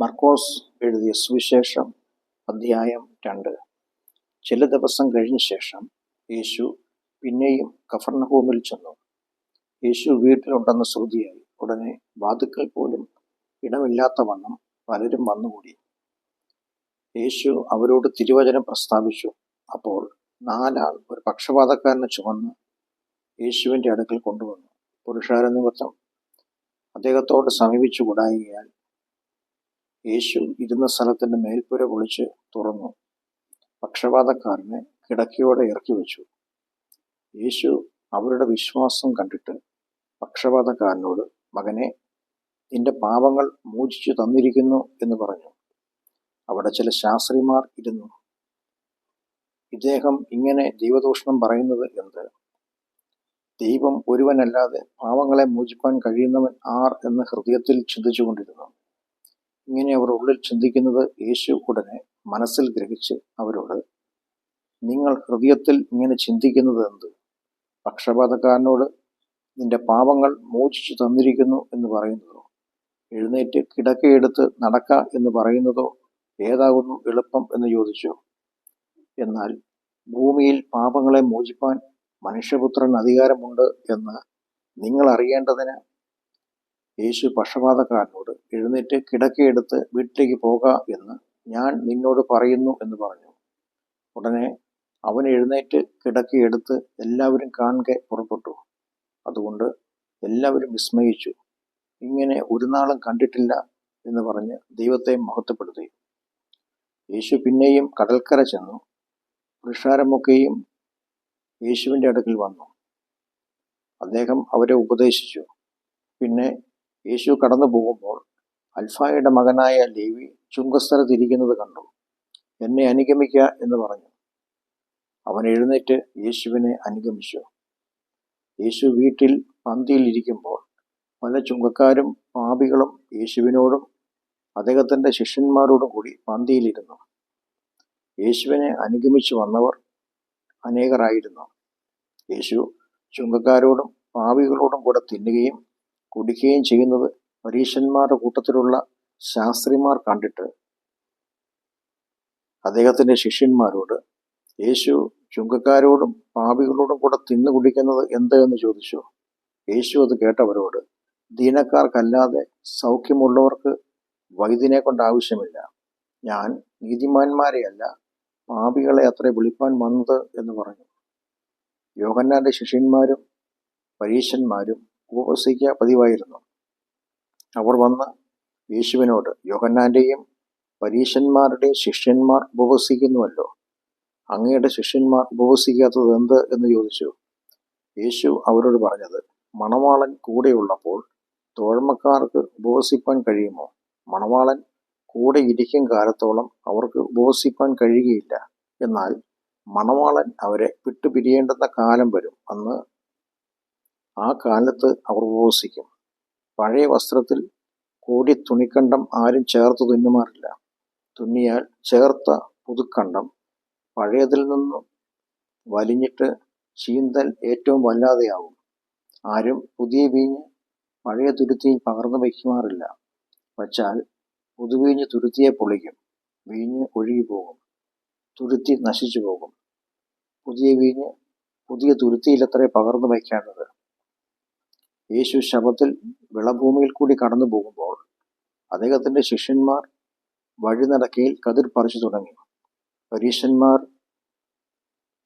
മർക്കോസ് എഴുതിയ സുവിശേഷം അധ്യായം രണ്ട്. ചില ദിവസം കഴിഞ്ഞ ശേഷം യേശു പിന്നെയും കഫർണഹൂമിൽ ചെന്നു. യേശു വീട്ടിലുണ്ടെന്ന് ശ്രുതിയായി ഉടനെ വാതുക്കൾ പോലും ഇടമില്ലാത്ത വണ്ണം പലരും വന്നുകൂടി. യേശു അവരോട് തിരുവചനം പ്രസ്താവിച്ചു. അപ്പോൾ നാലാൾ ഒരു പക്ഷപാതക്കാരനെ ചുമന്ന് യേശുവിന്റെ അടുക്കൽ കൊണ്ടുവന്നു. പുരുഷാര നിമിത്തം അദ്ദേഹത്തോട് സമീപിച്ചു കൂടായികയാൽ യേശു ഇരുന്ന സ്ഥലത്തിന്റെ മേൽപ്പുര പൊളിച്ച് തുറന്നു. പക്ഷപാതക്കാരനെ കിടക്കയോടെ ഇറക്കി വെച്ചു. യേശു അവരുടെ വിശ്വാസം കണ്ടിട്ട് പക്ഷപാതക്കാരനോട് മകനെ നിന്റെ പാപങ്ങൾ മോചിച്ചു തന്നിരിക്കുന്നു എന്ന് പറഞ്ഞു. അവിടെ ചില ശാസ്ത്രിമാർ ഇരുന്നു. ഇദ്ദേഹം ഇങ്ങനെ ദൈവദൂഷണം പറയുന്നത് എന്ത്? ദൈവം ഒരുവനല്ലാതെ പാവങ്ങളെ മോചിപ്പാൻ കഴിയുന്നവൻ ആർ എന്ന് ഹൃദയത്തിൽ ചിന്തിച്ചുകൊണ്ടിരുന്നു. ഇങ്ങനെ അവർ ഉള്ളിൽ ചിന്തിക്കുന്നത് യേശു ഉടനെ മനസ്സിൽ ഗ്രഹിച്ച് അവരോട് നിങ്ങൾ ഹൃദയത്തിൽ ഇങ്ങനെ ചിന്തിക്കുന്നത് എന്ത്? പക്ഷപാതക്കാരനോട് നിന്റെ പാപങ്ങൾ മോചിച്ചു തന്നിരിക്കുന്നു എന്ന് പറയുന്നതോ? എഴുന്നേറ്റ് കിടക്കയെടുത്ത് നടക്ക എന്ന് പറയുന്നതോ ഏതാകുന്നു എളുപ്പം എന്ന് ചോദിച്ചു? എന്നാൽ ഭൂമിയിൽ പാപങ്ങളെ മോചിപ്പാൻ മനുഷ്യപുത്രൻ അധികാരമുണ്ട് എന്ന് നിങ്ങൾ അറിയേണ്ടതിന് യേശു പക്ഷപാതക്കാരനോട് എഴുന്നേറ്റ് കിടക്കയെടുത്ത് വീട്ടിലേക്ക് പോക എന്ന് ഞാൻ നിന്നോട് പറയുന്നു എന്ന് പറഞ്ഞു. ഉടനെ അവൻ എഴുന്നേറ്റ് കിടക്കയെടുത്ത് എല്ലാവരും കാണുക പുറപ്പെട്ടു. അതുകൊണ്ട് എല്ലാവരും വിസ്മയിച്ചു. ഇങ്ങനെ ഒരു നാളും കണ്ടിട്ടില്ല എന്ന് പറഞ്ഞ് ദൈവത്തെ മഹത്വപ്പെടുത്തി. യേശു പിന്നെയും കടൽക്കര ചെന്നു. പുരുഷാരമൊക്കെയും യേശുവിന്റെ അടുക്കൽ വന്നു. അദ്ദേഹം അവരെ ഉപദേശിച്ചു. പിന്നെ യേശു കടന്നു പോകുമ്പോൾ അൽഫായുടെ മകനായ ലേവി ചുങ്കസ്ഥലത്തിരിക്കുന്നത് കണ്ടു. എന്നെ അനുഗമിക്ക എന്ന് പറഞ്ഞു. അവൻ എഴുന്നേറ്റ് യേശുവിനെ അനുഗമിച്ചു. യേശു വീട്ടിൽ പന്തിയിൽ ഇരിക്കുമ്പോൾ പല ചുങ്കക്കാരും പാപികളും യേശുവിനോടും അദ്ദേഹത്തിന്റെ ശിഷ്യന്മാരോടും കൂടി പന്തിയിലിരുന്നു. യേശുവിനെ അനുഗമിച്ചു വന്നവർ അനേകരായിരുന്നു. യേശു ചുങ്കക്കാരോടും പാവികളോടും കൂടെ തിന്നുകയും കുടിക്കുകയും ചെയ്യുന്നത് പരീശന്മാരുടെ കൂട്ടത്തിലുള്ള ശാസ്ത്രിമാർ കണ്ടിട്ട് അദ്ദേഹത്തിന്റെ ശിഷ്യന്മാരോട് യേശു ചുങ്കക്കാരോടും പാപികളോടും കൂടെ തിന്നു കുടിക്കുന്നത് എന്ത് എന്ന് ചോദിച്ചു. യേശു അത് കേട്ടവരോട് ദീനക്കാർക്കല്ലാതെ സൗഖ്യമുള്ളവർക്ക് വൈദ്യനെ കൊണ്ട് ആവശ്യമില്ല. ഞാൻ നീതിമാന്മാരെയല്ല പാപികളെ അത്ര വിളിപ്പാൻ വന്നത് എന്ന് പറഞ്ഞു. യോഹന്നാന്റെ ശിഷ്യന്മാരും പരീശന്മാരും ഉപവസിക്കുക പതിവായിരുന്നു. അവർ വന്ന് യേശുവിനോട് യോഹന്നാന്റെയും പരീശന്മാരുടെയും ശിഷ്യന്മാർ ഉപവസിക്കുന്നുവല്ലോ. അങ്ങയുടെ ശിഷ്യന്മാർ ഉപവസിക്കാത്തത് എന്ത്? എന്ന് ചോദിച്ചു. യേശു അവരോട് പറഞ്ഞത് മണവാളൻ കൂടെയുള്ളപ്പോൾ തോഴ്മക്കാർക്ക് ഉപവസിപ്പാൻ കഴിയുമോ? മണവാളൻ കൂടെ ഇരിക്കും കാലത്തോളം അവർക്ക് ഉപവസിപ്പാൻ കഴിയുകയില്ല. എന്നാൽ മണവാളൻ അവരെ വിട്ടുപിരിയേണ്ടുന്ന കാലം വരും. അന്ന് ആ കാലത്ത് അവർ ഉപവസിക്കും. പഴയ വസ്ത്രത്തിൽ കൂടി തുണിക്കണ്ടം ആരും ചേർത്ത് തുന്നുമാറില്ല. തുന്നിയാൽ ചേർത്ത പുതുക്കണ്ടം. പഴയതിൽ നിന്നും വലിഞ്ഞിട്ട് ചീന്തൽ ഏറ്റവും വല്ലാതെയാവും. ആരും പുതിയ വീഞ്ഞ് പഴയ തുരുത്തിയിൽ പകർന്നു വയ്ക്കുമാറില്ല. വച്ചാൽ പുതുവീഞ്ഞ് തുരുത്തിയെ പൊളിക്കും. വീഞ്ഞ് ഒഴുകി പോകും തുരുത്തി നശിച്ചു പോകും പുതിയ വീഞ്ഞ് പുതിയ തുരുത്തിയിലത്രേ പകർന്നു വയ്ക്കേണ്ടത്. യേശു ശബത്തിൽ വിളഭൂമിയിൽ കൂടി കടന്നു പോകുമ്പോൾ അദ്ദേഹത്തിന്റെ ശിഷ്യന്മാർ വഴിനടക്കയിൽ കതിർ പറിച്ചു തുടങ്ങി. പരീശന്മാർ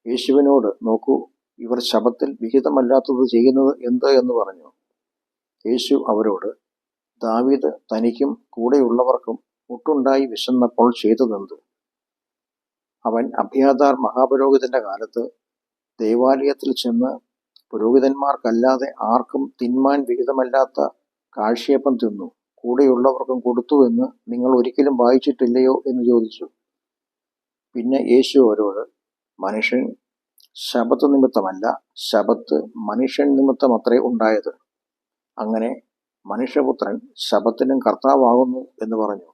യേശുവിനോട് നോക്കൂ ഇവർ ശബത്തിൽ വിഹിതമല്ലാത്തത് ചെയ്യുന്നത് എന്ത്? എന്ന് പറഞ്ഞു. യേശു അവരോട് ദാവീദ് തനിക്കും കൂടെയുള്ളവർക്കും മുട്ടുണ്ടായി വിശന്നപ്പോൾ ചെയ്തതെന്ത്? അവൻ അഭ്യാതാർ മഹാപുരോഹിതന്റെ കാലത്ത് ദേവാലയത്തിൽ ചെന്ന് പുരോഹിതന്മാർക്കല്ലാതെ ആർക്കും തിന്മാൻ വിഹിതമല്ലാത്ത കാഴ്ചയപ്പം തിന്നു. കൂടെയുള്ളവർക്കും കൊടുത്തു എന്ന് നിങ്ങൾ ഒരിക്കലും വായിച്ചിട്ടില്ലയോ എന്ന് ചോദിച്ചു. പിന്നെ യേശു അവരോട് മനുഷ്യൻ ശബത്ത് നിമിത്തമല്ല ശബത്ത് മനുഷ്യൻ നിമിത്തമത്രേ ഉണ്ടായത്. അങ്ങനെ മനുഷ്യപുത്രൻ ശബത്തിനും കർത്താവാകുന്നു എന്ന് പറഞ്ഞു.